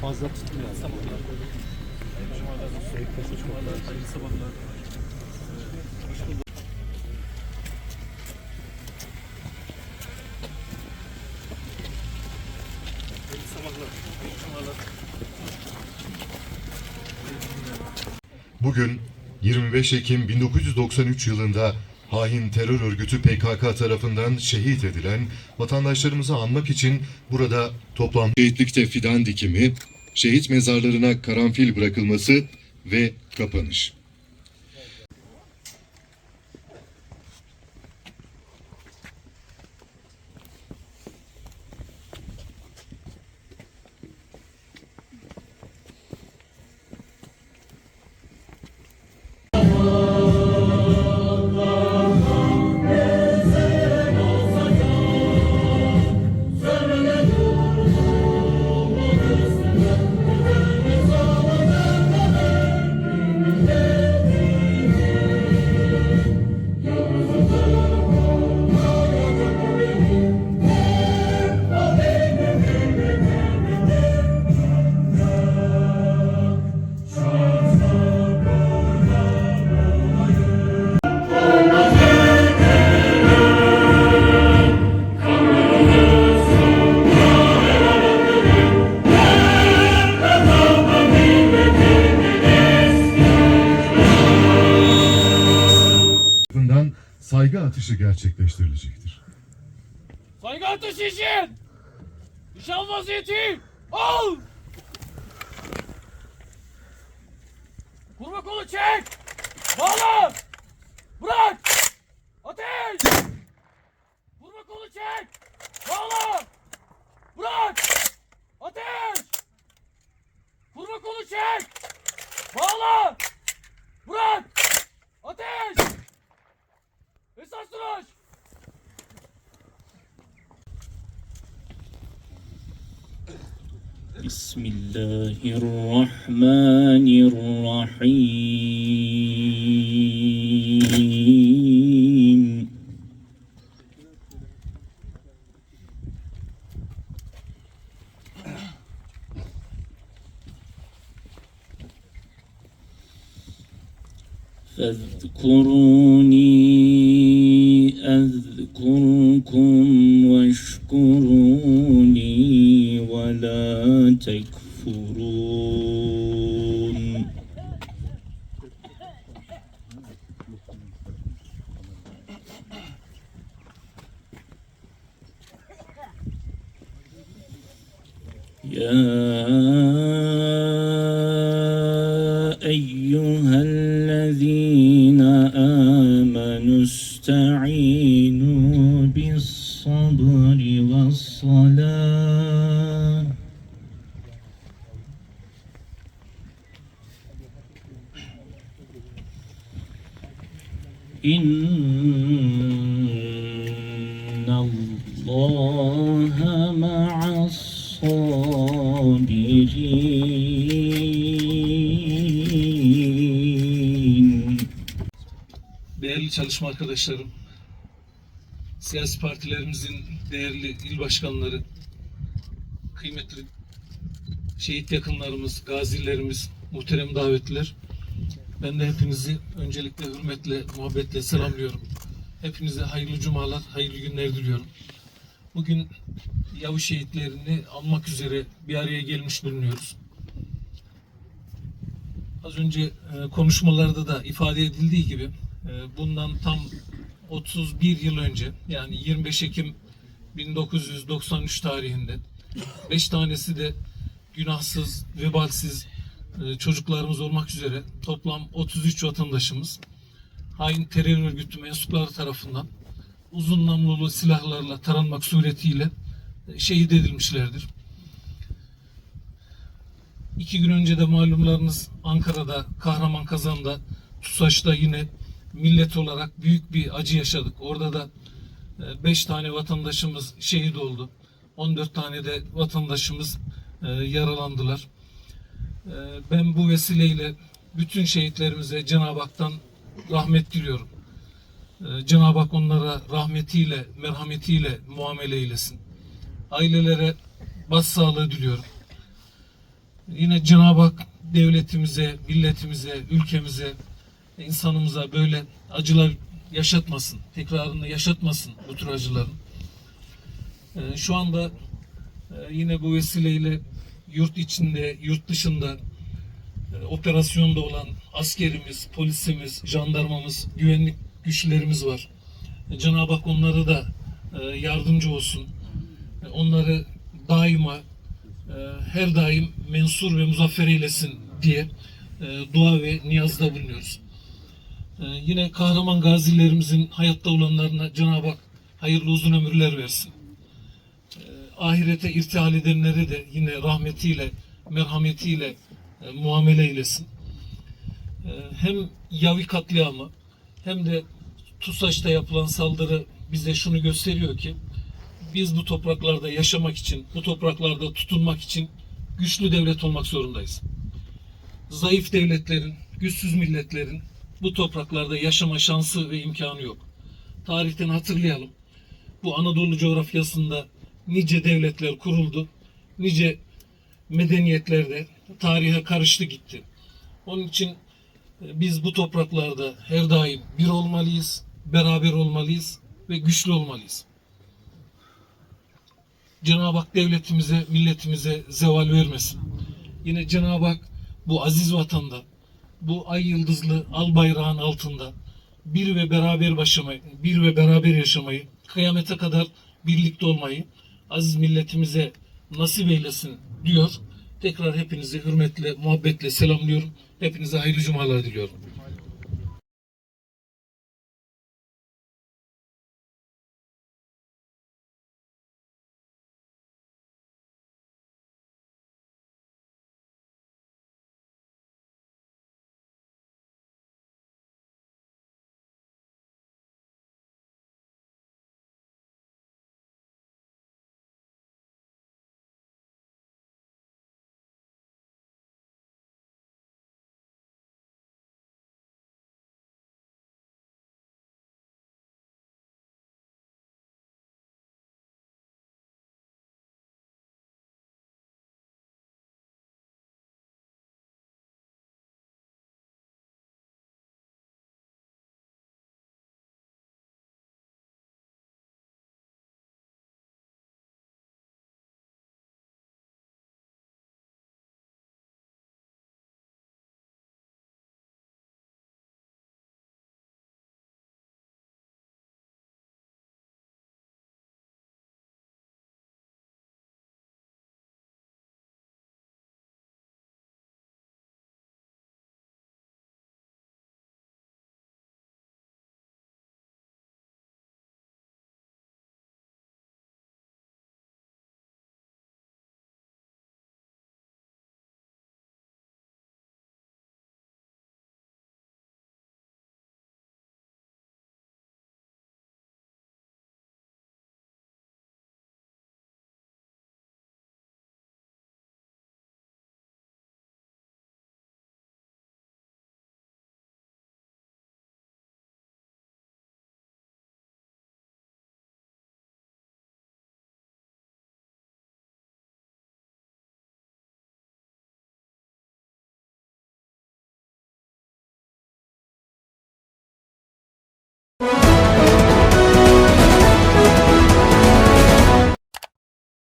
Fazla tutmuyor. Sabahlar. Sabahlar. Bugün 25 Ekim 1993 yılında hain terör örgütü PKK tarafından şehit edilen vatandaşlarımızı anmak için burada toplam şehitlikte fidan dikimi, şehit mezarlarına karanfil bırakılması ve kapanış. Saygı atışı gerçekleştirilecektir. Saygı ateşi için! Nişan vaziyeti! Al! Kurma kolu çek! Bağla! Duruş! بسم الله الرحمن الرحيم فاذكروني أشكركم واشكروني ولا تكفرون يا إن الله مع الصابرين Değerli çalışma arkadaşlarım, siyasi partilerimizin değerli il başkanları, kıymetli şehit yakınlarımız, gazilerimiz, muhterem davetliler. ben de hepinizi öncelikle hürmetle, muhabbetle selamlıyorum. Hepinize hayırlı cumalar, hayırlı günler diliyorum. Bugün Yavuz şehitlerini anmak üzere bir araya gelmiş bulunuyoruz. Az önce e, konuşmalarda da ifade edildiği gibi e, bundan tam 31 yıl önce yani 25 Ekim 1993 tarihinde 5 tanesi de günahsız, vebalsiz çocuklarımız olmak üzere toplam 33 vatandaşımız hain terör örgütü mensupları tarafından uzun namlulu silahlarla taranmak suretiyle e, şehit edilmişlerdir. İki gün önce de malumlarınız Ankara'da, Kahraman Kazan'da, TUSAŞ'ta yine millet olarak büyük bir acı yaşadık. Orada da 5 tane vatandaşımız şehit oldu. 14 tane de vatandaşımız e, yaralandılar. E, Ben bu vesileyle bütün şehitlerimize Cenab-ı Hak'tan rahmet diliyorum. Ee, Cenab-ı Hak onlara rahmetiyle, merhametiyle muamele eylesin. Ailelere başsağlığı diliyorum. Yine Cenab-ı Hak devletimize, milletimize, ülkemize, insanımıza böyle acılar yaşatmasın. Tekrarını yaşatmasın bu tür acıların. Ee, Şu anda e, yine bu vesileyle yurt içinde, yurt dışında e, operasyonda olan askerimiz, polisimiz, jandarmamız, güvenlik güçlerimiz var. E, Cenab-ı Hak onlara da e, yardımcı olsun. Onları daima her daim mensur ve muzaffer eylesin diye dua ve niyazda bulunuyoruz. Yine kahraman gazilerimizin hayatta olanlarına Cenab-ı Hak hayırlı uzun ömürler versin. Ahirete irtihal edenlere de yine rahmetiyle, merhametiyle e, muamele eylesin. E, Hem Yavi katliamı hem de TUSAŞ'ta yapılan saldırı bize şunu gösteriyor ki biz bu topraklarda yaşamak için, bu topraklarda tutunmak için güçlü devlet olmak zorundayız. Zayıf devletlerin, güçsüz milletlerin bu topraklarda yaşama şansı ve imkanı yok. Tarihten hatırlayalım. Bu Anadolu coğrafyasında nice devletler kuruldu. Nice medeniyetler de tarihe karıştı gitti. Onun için e, biz bu topraklarda her daim bir olmalıyız, beraber olmalıyız ve güçlü olmalıyız. Cenab-ı Hak devletimize, milletimize zeval vermesin. Yine Cenab-ı Hak bu aziz vatanda, bu ay yıldızlı al bayrağın altında bir ve beraber yaşamayı, bir ve beraber yaşamayı, kıyamete kadar birlikte olmayı aziz milletimize nasip eylesin diyor. Tekrar hepinizi hürmetle, muhabbetle selamlıyorum. Hepinize hayırlı cumalar diliyorum.